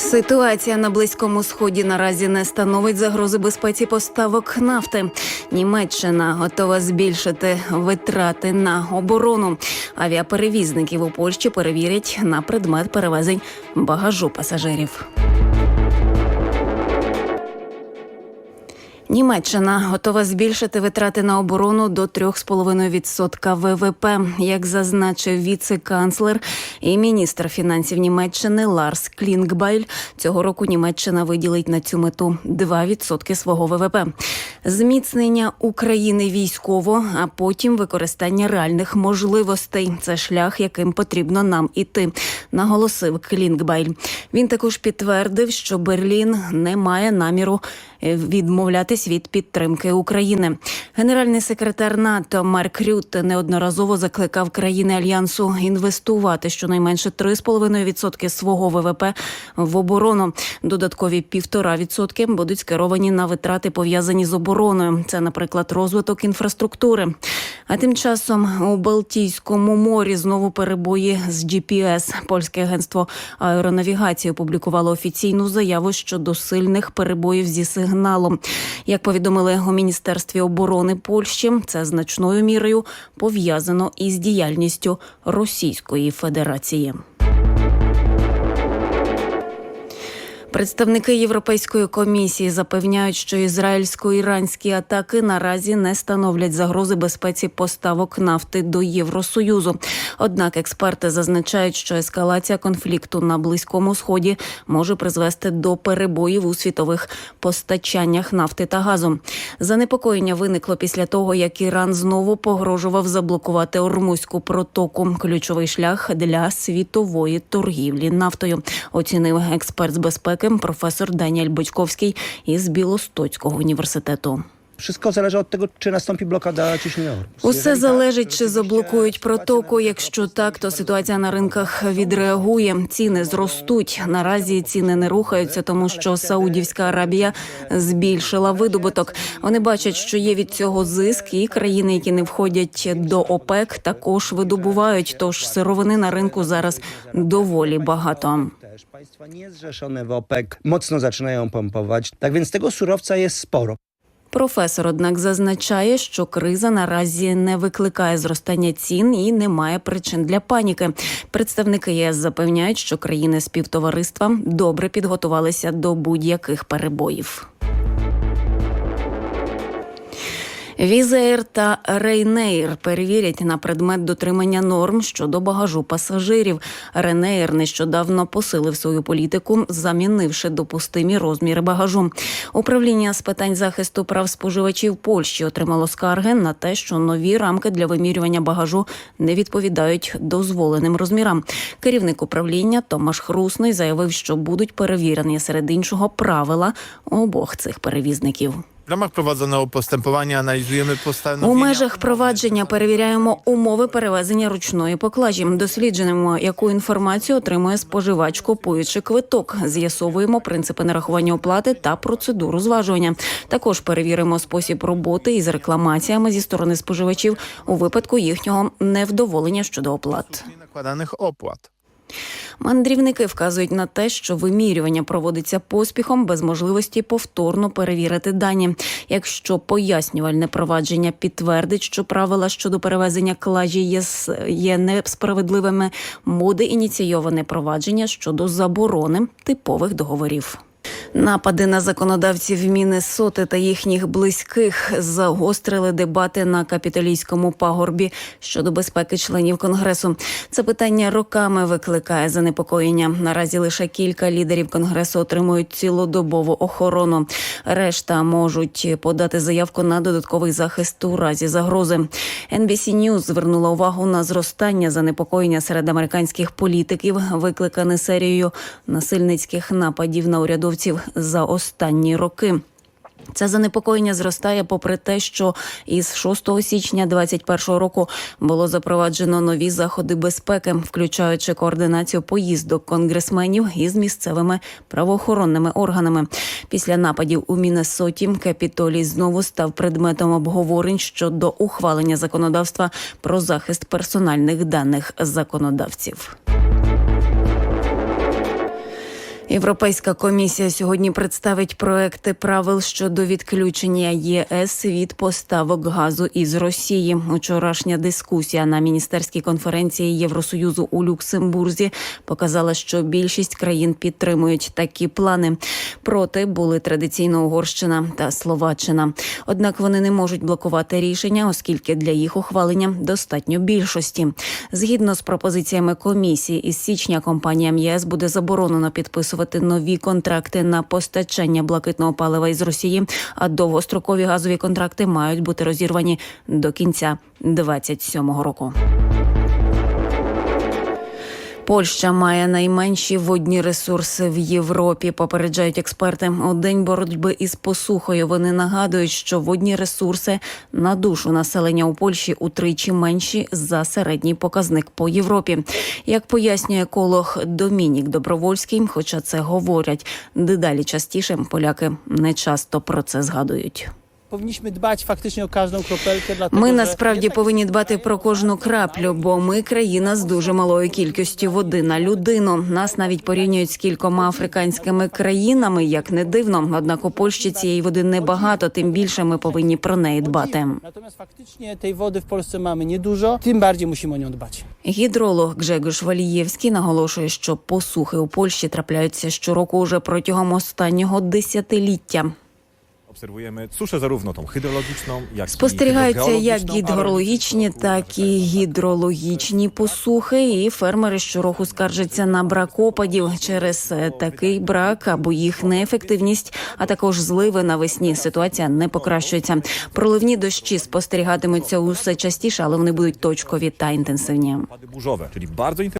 Ситуація на близькому сході наразі не становить загрози безпеці поставок нафти. Німеччина готова збільшити витрати на оборону. Авіаперевізників у Польщі перевірять на предмет перевезень багажу пасажирів. Німеччина готова збільшити витрати на оборону до 3,5% ВВП, як зазначив віце-канцлер і міністр фінансів Німеччини Ларс Клінгбайль. Цього року Німеччина виділить на цю мету 2% свого ВВП. Зміцнення України військово, а потім використання реальних можливостей. Це шлях, яким потрібно нам іти, наголосив Клінгбайль. Він також підтвердив, що Берлін не має наміру е, відмовлятись від підтримки України. Генеральний секретар НАТО Марк Рютте неодноразово закликав країни альянсу інвестувати щонайменше 3,5% свого ВВП в оборону. Додаткові 1,5% будуть скеровані на витрати пов'язані з обороною. Це, наприклад, розвиток інфраструктури. А тим часом у Балтійському морі знову перебої з GPS. Польське агентство аеронавігації опублікувало офіційну заяву щодо сильних перебоїв зі сигналом. Як повідомили у міністерстві оборони Польщі, це значною мірою пов'язано із діяльністю Російської Федерації. Представники Європейської комісії запевняють, що ізраїльсько-іранські атаки наразі не становлять загрози безпеці поставок нафти до Євросоюзу. Однак експерти зазначають, що ескалація конфлікту на близькому сході може призвести до перебоїв у світових постачаннях нафти та газу. Занепокоєння виникло після того, як Іран знову погрожував заблокувати Ормузьку протоку, ключовий шлях для світової торгівлі нафтою. Оцінив експерт з безпеки професор Даніель Бочковський із Білостоцького університету. Wszystko zależy od tego, czy nastąpi blokada ciśnienia Усе залежить, чи заблокують протоку. Якщо так, то ситуація на ринках відреагує. Ціни зростуть. Наразі ціни не рухаються, тому що Саудівська Аравія збільшила видобуток. Вони бачать, що є від цього зиск, і країни, які не входять до ОПЕК, також видобувають. Тож сировини на ринку зараз доволі багато. Też państwa niezrzeszone w OPEC mocno zaczynają pompować, tak więc tego surowca jest sporo. Професор, однак, зазначає, що криза наразі не викликає зростання цін і немає причин для паніки. Представники ЄС запевняють, що країни співтовариства добре підготувалися до будь-яких перебоїв. Візеєр та Рейнейр перевірять на предмет дотримання норм щодо багажу пасажирів. Ренейр нещодавно посилив свою політику, замінивши допустимі розміри багажу. Управління з питань захисту прав споживачів Польщі отримало скарги на те, що нові рамки для вимірювання багажу не відповідають дозволеним розмірам. Керівник управління Томаш Хрусний заявив, що будуть перевірені серед іншого правила обох цих перевізників. W ramach prowadzonego postępowania analizujemy У межах провадження перевіряємо умови перевезення ручної поклажі. Досліджуємо, яку інформацію отримує споживач, купуючи квиток. З'ясовуємо принципи нарахування оплати та процедуру зважування. Також перевіримо спосіб роботи із рекламаціями зі сторони споживачів у випадку їхнього невдоволення щодо оплат. nakładanych opłat. Мандрівники вказують на те, що вимірювання проводиться поспіхом без можливості повторно перевірити дані. Якщо пояснювальне провадження підтвердить, що правила щодо перевезення клажі є, є несправедливими, буде ініційоване провадження щодо заборони типових договорів. Напади на законодавців Міннесоти та їхніх близьких загострили дебати на капітолійському пагорбі щодо безпеки членів конгресу. Це питання роками викликає занепокоєння. Наразі лише кілька лідерів конгресу отримують цілодобову охорону. Решта можуть подати заявку на додатковий захист у разі загрози. NBC News звернула увагу на зростання занепокоєння серед американських політиків, викликане серією насильницьких нападів на урядовців за останні роки. Це занепокоєння зростає попри те, що із 6 січня 2021 року було запроваджено нові заходи безпеки, включаючи координацію поїздок конгресменів із місцевими правоохоронними органами. Після нападів у Міннесоті Капітолій знову став предметом обговорень щодо ухвалення законодавства про захист персональних даних законодавців. Європейська комісія сьогодні представить проекти правил щодо відключення ЄС від поставок газу із Росії. Учорашня дискусія на міністерській конференції Євросоюзу у Люксембурзі показала, що більшість країн підтримують такі плани. Проти були традиційно Угорщина та Словаччина. Однак вони не можуть блокувати рішення, оскільки для їх ухвалення достатньо більшості. Згідно з пропозиціями комісії, із січня компаніям ЄС буде заборонено підписувати нові контракти на постачання блакитного палива із Росії, а довгострокові газові контракти мають бути розірвані до кінця 27-го року. Польща має найменші водні ресурси в Європі. Попереджають експерти. У день боротьби із посухою вони нагадують, що водні ресурси на душу населення у Польщі утричі менші за середній показник по Європі. Як пояснює еколог Домінік Добровольський, хоча це говорять дедалі частіше, поляки не часто про це згадують. Dbać faktycznie o każdą kropelkę, dlatego Ми насправді повинні дбати про кожну краплю, бо ми країна з дуже малою кількістю води на людину. Нас навіть порівнюють з кількома африканськими країнами, як не дивно. Однак у Польщі цієї води небагато, тим більше ми повинні про неї дбати. Natomiast faktycznie tej wody w Polsce mamy niedużo, tym bardziej musimy o nią dbać. Гідролог Гжегош Валієвський наголошує, що посухи у Польщі трапляються щороку уже протягом останнього десятиліття. Obserwujemy suszę zarówno tą hydrologiczną, i Спостерігаються як гідрологічні, так і гідрологічні посухи. І фермери щороку скаржаться на брак опадів через е, такий брак або їх неефективність, а також зливи навесні. Ситуація не покращується. Проливні дощі спостерігатимуться усе частіше, але вони будуть точкові та інтенсивні. Bardzo intensywne.